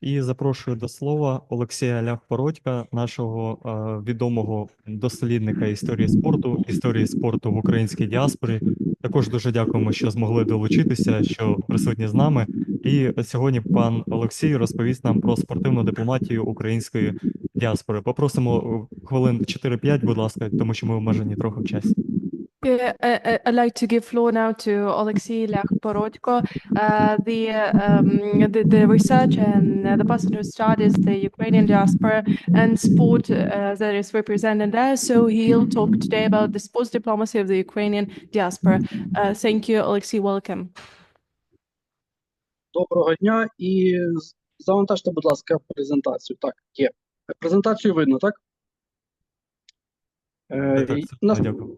І запрошую до слова Олексія Ляхпородька, нашого е, відомого дослідника історії спорту, історії спорту в українській діаспорі. Також дуже дякуємо, що змогли долучитися, що присутні з нами. І сьогодні пан Олексій розповість нам про спортивну дипломатію української діаспори. Попросимо е, хвилин 4-5, будь ласка, тому що ми обмежені трохи в часі. Yeah, I, I- I'd like to give floor now to Alexei Lyakporodko, uh, the, um, the the research and uh, the person who studies the Ukrainian diaspora and sport uh, that is represented there. So he'll talk today about the sports diplomacy of the Ukrainian diaspora. Uh, thank you, Alexei. Welcome. Доброго дня і з- завантажте, будь ласка, презентацію. Так, є. Презентацію видно, так? Е, Так, і так, нас- дякую.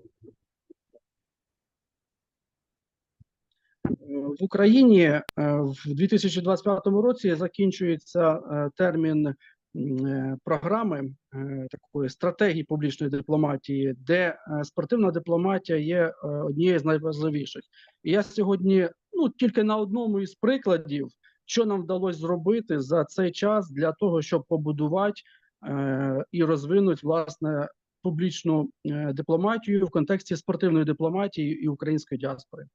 В Україні е, в 2025 році закінчується е, термін е, програми такої стратегії публічної дипломатії, де спортивна дипломатія є однією з найважливіших. І я сьогодні, ну тільки на одному із прикладів, що нам вдалося зробити за цей час для того, щоб побудувати і розвинути власне публічну дипломатію в контексті спортивної дипломатії і української діаспори.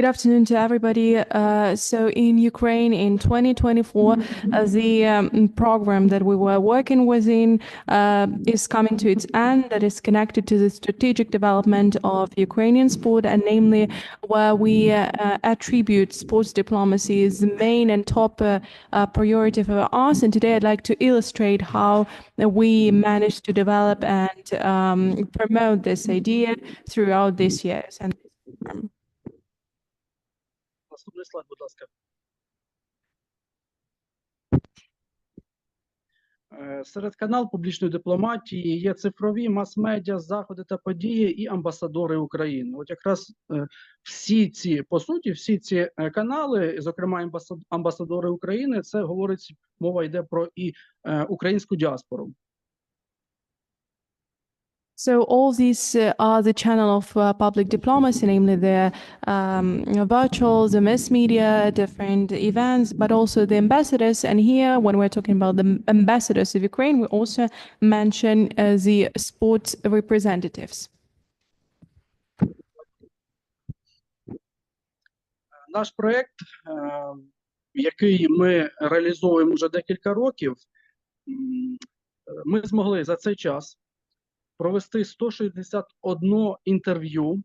Good afternoon to everybody. Uh, so in Ukraine in 2024, uh, the um, program that we were working within uh, is coming to its end that is connected to the strategic development of Ukrainian sport and namely where we uh, uh, attribute sports diplomacy as the main and top uh, priority for us. And today I'd like to illustrate how we managed to develop and um, promote this idea throughout these years. And um, Наступний будь ласка. Е, Серед канал публічної дипломатії є цифрові мас-медіа, заходи та події і амбасадори України. От якраз е, всі ці, по суті, всі ці е, канали, зокрема амбасадори України, це говорить, мова йде про і українську діаспору. So all these uh, are the channel of uh, public diplomacy, namely the um, virtual, the mass media, different events, but also the ambassadors. And here, when we're talking about the ambassadors of Ukraine, we also mention uh, the sports representatives. Наш проект, е, який ми реалізовуємо вже декілька років, м, е, ми змогли за цей час провести 161 інтерв'ю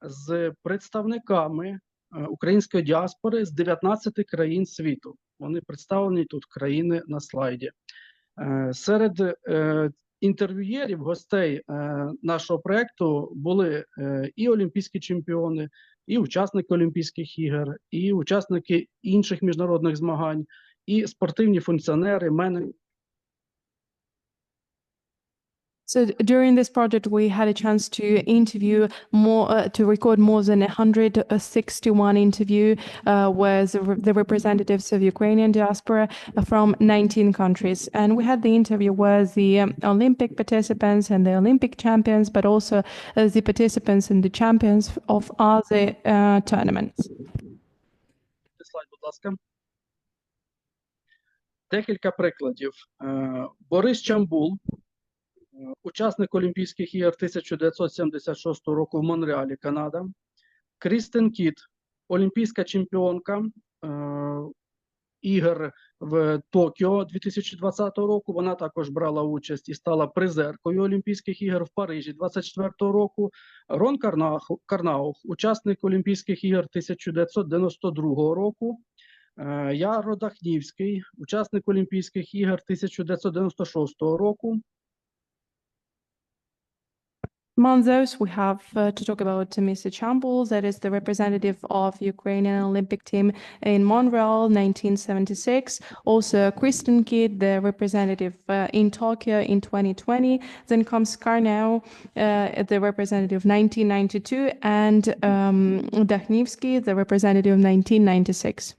з представниками е, української діаспори з 19 країн світу. Вони представлені тут країни на слайді. Е, Серед е, інтерв'юєрів, гостей нашого проекту були і олімпійські чемпіони, і учасники Олімпійських ігор, і учасники інших міжнародних змагань, і спортивні функціонери, менеджери. So during this project, we had a chance to interview more, uh, to record more than 161 interview uh, with the re- the representatives of Ukrainian diaspora from 19 countries. And we had the interview with the um, Olympic participants and the Olympic champions, but also uh, the participants and the champions of other uh, tournaments. Слайд, будь ласка. Декілька прикладів. Е, Борис Чамбул, е, учасник Олімпійських ігор 1976 року в Монреалі, Канада. Крістен Кіт, олімпійська чемпіонка е, ігор в Токіо 2020 року. Вона також брала участь і стала призеркою Олімпійських ігор в Парижі 2024 року. Рон Карнах, Карнаух, учасник Олімпійських ігор 1992 року. Е, Яро Дахнівський, учасник Олімпійських ігор 1996 року. Those, we have uh, to talk about Mr. Chambul, that is the representative of Ukrainian Olympic team in Montreal, 1976. Also, Kristen Kidd, the representative uh, in Tokyo in 2020. Then comes Karnau, uh, the representative 1992, and um, Dakhnivsky, the representative 1996.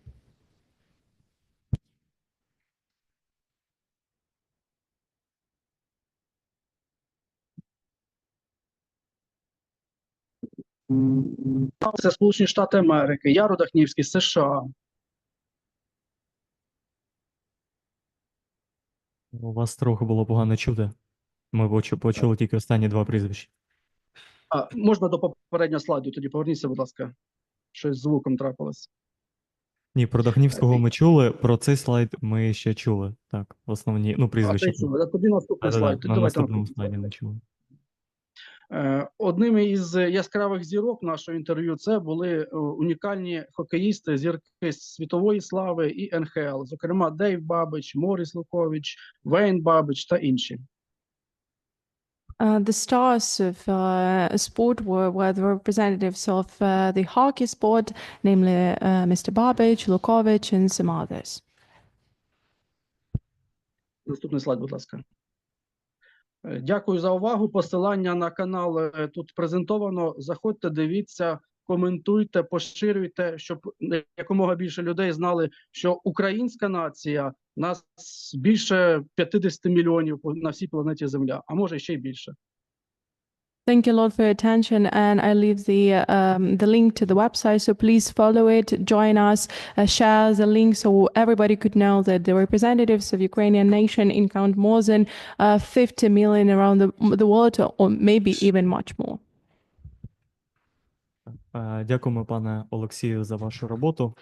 Це Сполучені Штати Америки, Яро Дахнівський, США. У вас трохи було погано чути. Ми почу- почули тільки останні два прізвища. А, можна до попереднього слайду, тоді поверніться, будь ласка. Щось з звуком трапилось. Ні, про Дахнівського ми чули, про цей слайд ми ще чули. Так, основні, ну, А, прізвища. це чули. Тоді наступний Да-да-да, слайд. На Давайте наступному слайді не чули. Е, Одним із яскравих зірок нашого інтерв'ю це були е, унікальні хокеїсти, зірки світової слави і НХЛ, зокрема Дейв Бабич, Моріс Лукович, Вейн Бабич та інші. Uh, the stars of uh, sport were, were the representatives of uh, the hockey sport, namely uh, Mr. Babic, Lukovic, and some others. Наступний слайд, будь ласка. Е, Дякую за увагу. Посилання на канал е, тут презентовано. Заходьте, дивіться, коментуйте, поширюйте, щоб якомога більше людей знали, що українська нація нас більше 50 мільйонів на всій планеті Земля, а може ще й більше. Thank you a lot for your attention, and I leave the um, the link to the website. So please follow it, join us, uh, share the link, so everybody could know that the representatives of Ukrainian nation in count more than uh, 50 million around the, the world, or maybe even much more. Е, Дякуємо, пане Олексію, за вашу роботу.